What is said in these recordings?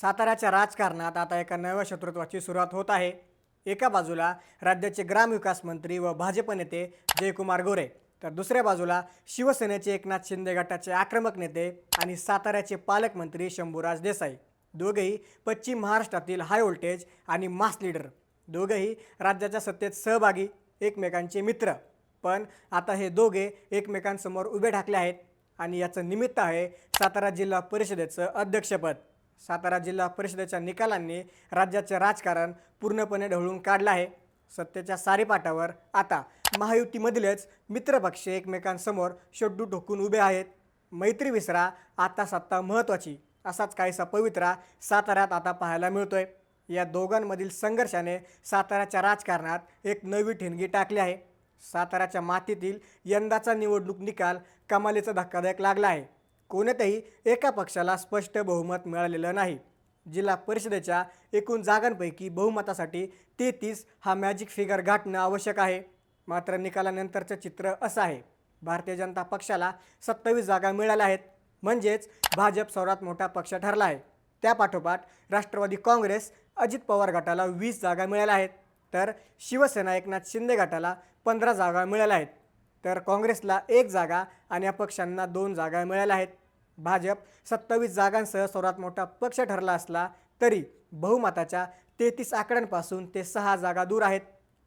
साताऱ्याच्या राजकारणात आता एका नव्या शत्रुत्वाची सुरुवात होत आहे. एका बाजूला राज्याचे ग्रामविकास मंत्री व भाजप नेते जयकुमार गोरे तर दुसऱ्या बाजूला शिवसेनेचे एकनाथ शिंदे गटाचे आक्रमक नेते आणि साताऱ्याचे पालकमंत्री शंभूराज देसाई. दोघेही पश्चिम महाराष्ट्रातील हाय व्होल्टेज आणि मास लीडर. दोघेही राज्याच्या सत्तेत सहभागी एकमेकांचे मित्र. पण आता हे दोघे एकमेकांसमोर उभे ठाकले आहेत आणि याचं निमित्त आहे सातारा जिल्हा परिषदेचं अध्यक्षपद. सातारा जिल्हा परिषदेच्या निकालांनी राज्याचे राजकारण पूर्णपणे ढवळून काढलं आहे. सत्तेच्या सारीपाटावर आता महायुतीमधीलच मित्रपक्ष एकमेकांसमोर शड्डू ठोकून उभे आहेत. मैत्री विसरा आता सत्ता महत्त्वाची असाच काहीसा पवित्रा साताऱ्यात आता पाहायला मिळतोय. या दोघांमधील संघर्षाने साताऱ्याच्या राजकारणात एक नवी ठिणगी टाकली आहे. साताऱ्याच्या मातीतील यंदाचा निवडणूक निकाल कमालीचा धक्कादायक लागला आहे. कोणत्याही एका पक्षाला स्पष्ट बहुमत मिळालेलं नाही. जिल्हा परिषदेच्या एकूण जागांपैकी बहुमतासाठी तेहतीस हा मॅजिक फिगर गाठणं आवश्यक आहे. मात्र निकालानंतरचं चित्र असं आहे. भारतीय जनता पक्षाला सत्तावीस जागा मिळाल्या आहेत. म्हणजेच भाजप सर्वात मोठा पक्ष ठरला आहे. त्यापाठोपाठ राष्ट्रवादी काँग्रेस अजित पवार गटाला वीस जागा मिळाल्या आहेत. तर शिवसेना एकनाथ शिंदे गटाला पंधरा जागा मिळाल्या आहेत. तर काँग्रेसला एक जागा आणि अपक्षांना दोन जागा मिळाल्या आहेत. भाजप सत्तावीस जागांसह सर्वात मोठा पक्ष ठरला असला तरी बहुमताच्या तेहतीस आकड्यांपासून ते सहा जागा दूर आहेत.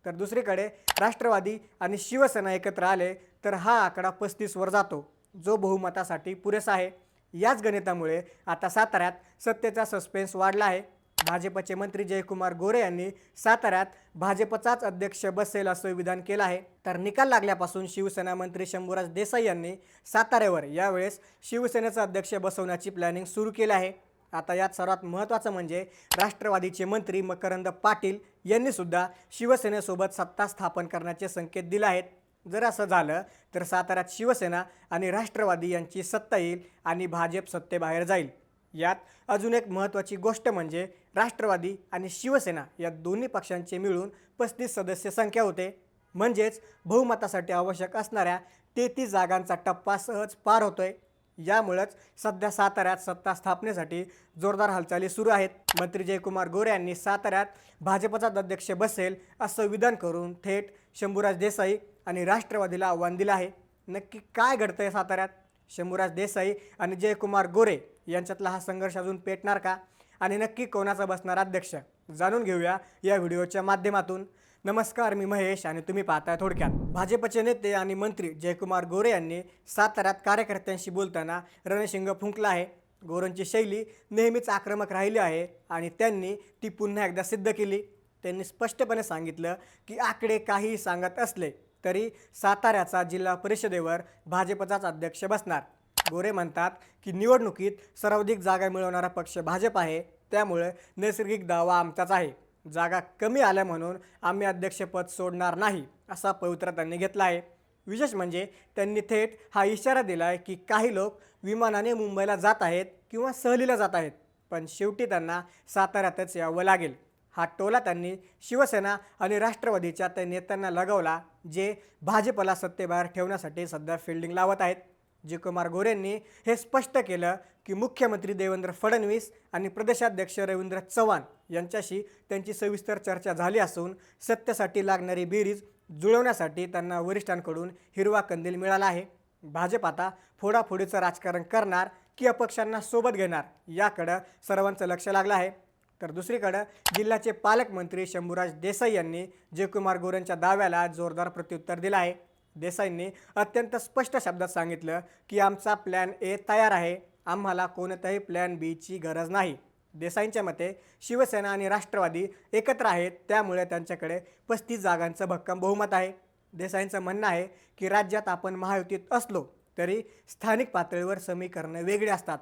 तर दुसरीकडे राष्ट्रवादी आणि शिवसेना एकत्र आले तर हा आकडा पस्तीसवर जातो जो बहुमतासाठी पुरेसा आहे. याच गणितामुळे आता साताऱ्यात सत्तेचा सस्पेन्स वाढला आहे. भाजपचे मंत्री जयकुमार गोरे यांनी साताऱ्यात भाजपचाच अध्यक्ष बसेल असं विधान केलं आहे. तर निकाल लागल्यापासून शिवसेना मंत्री शंभूराज देसाई यांनी साताऱ्यावर यावेळेस शिवसेनेचा अध्यक्ष बसवण्याची प्लॅनिंग सुरू केली आहे. आता यात सर्वात महत्त्वाचं म्हणजे राष्ट्रवादीचे मंत्री मकरंद पाटील यांनीसुद्धा शिवसेनेसोबत सत्ता स्थापन करण्याचे संकेत दिले आहेत. जर असं झालं तर साताऱ्यात शिवसेना आणि राष्ट्रवादी यांची सत्ता येईल आणि भाजप सत्तेबाहेर जाईल. यात अजून एक महत्त्वाची गोष्ट म्हणजे राष्ट्रवादी आणि शिवसेना या दोन्ही पक्षांचे मिळून पस्तीस सदस्य संख्या होते. म्हणजेच बहुमतासाठी आवश्यक असणाऱ्या तेहतीस जागांचा टप्पा सहज पार होतोय. यामुळेच सध्या साताऱ्यात सत्ता स्थापनेसाठी जोरदार हालचाली सुरू आहेत. मंत्री जयकुमार गोरे यांनी साताऱ्यात भाजपचाच अध्यक्ष बसेल असं विधान करून थेट शंभूराज देसाई आणि राष्ट्रवादीला आव्हान दिलं आहे. नक्की काय घडतंय साताऱ्यात? शंभूराज देसाई आणि जयकुमार गोरे यांच्यातला हा संघर्ष अजून पेटणार का? आणि नक्की कोणाचा बसणार अध्यक्ष? जाणून घेऊया या व्हिडिओच्या माध्यमातून. नमस्कार मी महेश आणि तुम्ही पाहताय थोडक्यात. भाजपचे नेते आणि मंत्री जयकुमार गोरे यांनी साताऱ्यात कार्यकर्त्यांशी बोलताना रणशिंग फुंकला आहे. गोरेंची शैली नेहमीच आक्रमक राहिली आहे आणि त्यांनी ती पुन्हा एकदा सिद्ध केली. त्यांनी स्पष्टपणे सांगितलं की आकडे काहीही सांगत असले तरी साताऱ्याचा जिल्हा परिषदेवर भाजपचाच अध्यक्ष बसणार. गोरे म्हणतात की निवडणुकीत सर्वाधिक जागा मिळवणारा पक्ष भाजप आहे. त्यामुळे नैसर्गिक दावा आमचाच आहे. जागा कमी आल्या म्हणून आम्ही अध्यक्षपद सोडणार नाही असा पवित्रा त्यांनी घेतला आहे. विशेष म्हणजे त्यांनी थेट हा इशारा दिला आहे की काही लोक विमानाने मुंबईला जात आहेत किंवा सहलीला जात आहेत पण शेवटी त्यांना साताऱ्यातच यावं लागेल. हा टोला त्यांनी शिवसेना आणि राष्ट्रवादीच्या त्या नेत्यांना लगावला जे भाजपला सत्तेबाहेर ठेवण्यासाठी सध्या फिल्डिंग लावत आहेत. जयकुमार गोरेंनी हे स्पष्ट केलं की मुख्यमंत्री देवेंद्र फडणवीस आणि प्रदेशाध्यक्ष रवींद्र चव्हाण यांच्याशी त्यांची सविस्तर चर्चा झाली असून सत्तेसाठी लागणारी बेरीज जुळवण्यासाठी त्यांना वरिष्ठांकडून हिरवा कंदील मिळाला आहे. भाजप आता फोडाफोडीचं राजकारण करणार की अपक्षांना सोबत घेणार याकडं सर्वांचं लक्ष लागलं आहे. तर दुसरीकडं जिल्ह्याचे पालकमंत्री शंभूराज देसाई यांनी जयकुमार गोरेंच्या दाव्याला जोरदार प्रत्युत्तर दिलं आहे. देसाईंनी अत्यंत स्पष्ट शब्दात सांगितलं की आमचा प्लॅन ए तयार आहे. आम्हाला कोणत्याही प्लॅन बीची गरज नाही. देसाईंच्या मते शिवसेना आणि राष्ट्रवादी एकत्र आहेत त्यामुळे त्यांच्याकडे पस्तीस जागांचं भक्कम बहुमत आहे. देसाईंचं म्हणणं आहे की राज्यात आपण महायुतीत असलो तरी स्थानिक पातळीवर समीकरणं वेगळी असतात.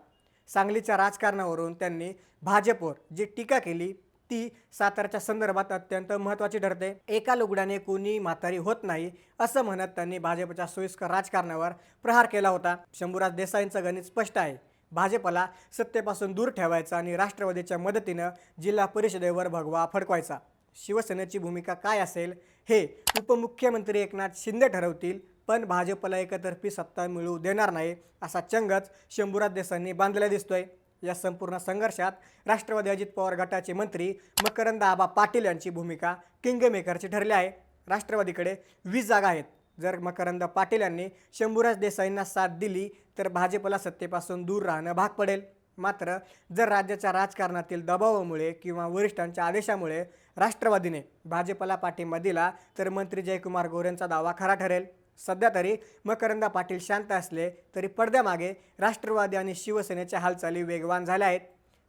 सांगलीच्या राजकारणावरून त्यांनी भाजपवर जी टीका केली ती साताराच्या संदर्भात अत्यंत महत्त्वाची ठरते. एका लुगड्याने कोणी म्हातारी होत नाही असं म्हणत त्यांनी भाजपच्या सोयीस्कर राजकारणावर प्रहार केला होता. शंभूराज देसाईंचं गणित स्पष्ट आहे. भाजपला सत्तेपासून दूर ठेवायचा आणि राष्ट्रवादीच्या मदतीनं जिल्हा परिषदेवर भगवा फडकवायचा. शिवसेनेची भूमिका काय असेल हे उपमुख्यमंत्री एकनाथ शिंदे ठरवतील पण भाजपला एकतर्फी सत्ता मिळू देणार नाही असा चंगच शंभूराज देसाईंनी बांधलेला दिसतोय. या संपूर्ण संघर्षात राष्ट्रवादी अजित पवार गटाचे मंत्री मकरंद आबा पाटील यांची भूमिका किंगमेकरची ठरली आहे. राष्ट्रवादीकडे वीस जागा आहेत. जर मकरंद पाटील यांनी शंभूराज देसाईंना साथ दिली तर भाजपला सत्तेपासून दूर राहणं भाग पडेल. मात्र जर राज्याच्या राजकारणातील दबावामुळे किंवा वरिष्ठांच्या आदेशामुळे राष्ट्रवादीने भाजपला पाठिंबा दिला तर मंत्री जयकुमार गोरेंचा दावा खरा ठरेल. सध्या तरी मकरंदा पाटील शांत असले तरी पडद्यामागे राष्ट्रवादी आणि शिवसेनेच्या हालचाली वेगवान झाल्या आहेत.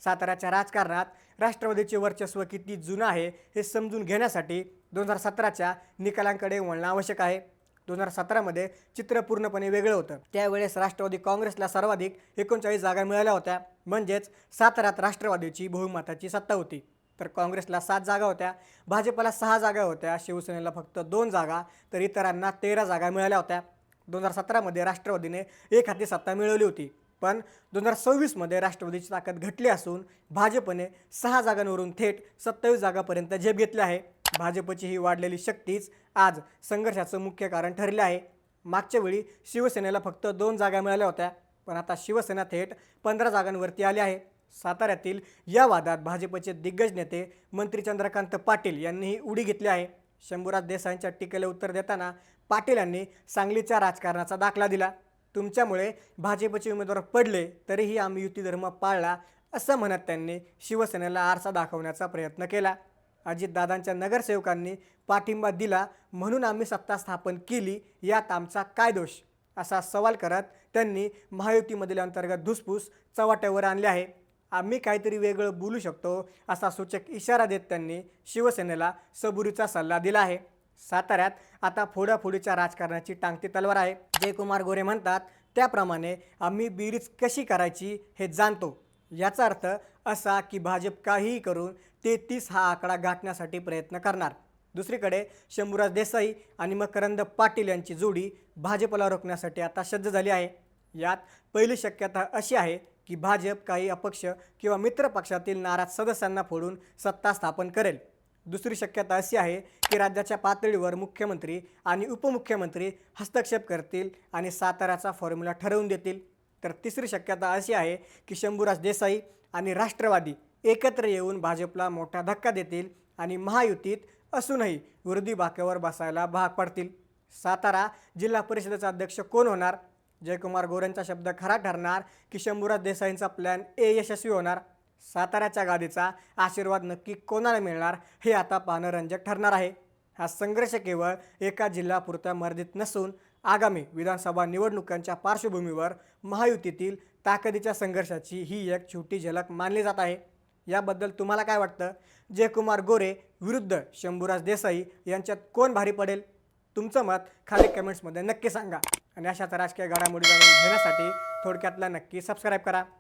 साताऱ्याच्या राजकारणात राष्ट्रवादीचे वर्चस्व किती जुनं आहे हे समजून घेण्यासाठी दोन हजार सतराच्या निकालांकडे वळणं आवश्यक आहे. दोन हजार सतरामध्ये चित्र पूर्णपणे वेगळं होतं. त्यावेळेस राष्ट्रवादी काँग्रेसला सर्वाधिक एकोणचाळीस जागा मिळाल्या होत्या. म्हणजेच साताऱ्यात राष्ट्रवादीची बहुमताची सत्ता होती. तर काँग्रेसला सात जागा होत्या. भाजपला सहा जागा होत्या. शिवसेनेला फक्त दोन जागा तर इतरांना तेरा जागा मिळाल्या होत्या. दोन हजार सतरामध्ये राष्ट्रवादीने एक हाती सत्ता मिळवली होती. पण दोन हजार सव्वीसमध्ये राष्ट्रवादीची ताकद घटली असून भाजपने सहा जागांवरून थेट सत्तावीस जागापर्यंत झेप घेतली आहे. भाजपची ही वाढलेली शक्तीच आज संघर्षाचं मुख्य कारण ठरले आहे. मागच्या वेळी शिवसेनेला फक्त दोन जागा मिळाल्या होत्या पण आता शिवसेना थेट पंधरा जागांवरती आली आहे. साताऱ्यातील या वादात भाजपचे दिग्गज नेते मंत्री चंद्रकांत पाटील यांनीही उडी घेतली आहे. शंभूराज देसाईंच्या टीकेला उत्तर देताना पाटील यांनी सांगलीच्या राजकारणाचा दाखला दिला. तुमच्यामुळे भाजपचे उमेदवार पडले तरीही आम्ही युती धर्म पाळला असं म्हणत त्यांनी शिवसेनेला आरसा दाखवण्याचा प्रयत्न केला. अजितदादांच्या नगरसेवकांनी पाठिंबा दिला म्हणून आम्ही सत्ता स्थापन केली यात आमचा काय दोष? असा सवाल करत त्यांनी महायुतीमधील अंतर्गत धुसफूस चव्हाट्यावर आणले आहे. आम्ही काहीतरी वेगळं बोलू शकतो असा सूचक इशारा देत त्यांनी शिवसेनेला सबुरीचा सल्ला दिला आहे. साताऱ्यात आता फोडाफोडीच्या राजकारणाची टांगती तलवार आहे. जयकुमार गोरे म्हणतात त्याप्रमाणे आम्ही बिरीज कशी करायची हे जाणतो. याचा अर्थ असा की भाजप काहीही करून तेहतीस हा आकडा गाठण्यासाठी प्रयत्न करणार. दुसरीकडे शंभूराज देसाई आणि मकरंद पाटील यांची जोडी भाजपला रोखण्यासाठी आता सज्ज झाली आहे. यात पहिली शक्यता अशी आहे की भाजप काही अपक्ष किंवा मित्रपक्षातील नाराज सदस्यांना फोडून सत्ता स्थापन करेल. दुसरी शक्यता अशी आहे की राज्याच्या पातळीवर मुख्यमंत्री आणि उपमुख्यमंत्री हस्तक्षेप करतील आणि साताऱ्याचा फॉर्म्युला ठरवून देतील. तर तिसरी शक्यता अशी आहे की शंभूराज देसाई आणि राष्ट्रवादी एकत्र येऊन भाजपला मोठा धक्का देतील आणि महायुतीत असूनही विरोधी बाक्यावर बसायला भाग पडतील. सातारा जिल्हा परिषदेचा अध्यक्ष कोण होणार? जयकुमार गोरेंचा शब्द खरा ठरणार की शंभूराज देसाईंचा प्लॅन ए यशस्वी होणार. साताऱ्याच्या गादीचा आशीर्वाद नक्की कोणाला मिळणार हे आता पाहणं रंजक ठरणार आहे. हा संघर्ष केवळ एका जिल्ह्यापुरत्या मर्यादित नसून आगामी विधानसभा निवडणुकांच्या पार्श्वभूमीवर महायुतीतील ताकदीच्या संघर्षाची ही एक छोटी झलक मानली जात आहे. याबद्दल तुम्हाला काय वाटतं? जयकुमार गोरे विरुद्ध शंभूराज देसाई यांच्यात कोण भारी पडेल? तुमचं मत खाली कमेंट्समध्ये नक्की सांगा. आणि अशाच राजकीय घडामोडी जाणून घेण्यासाठी थोडक्यातला नक्की सबस्क्राईब करा.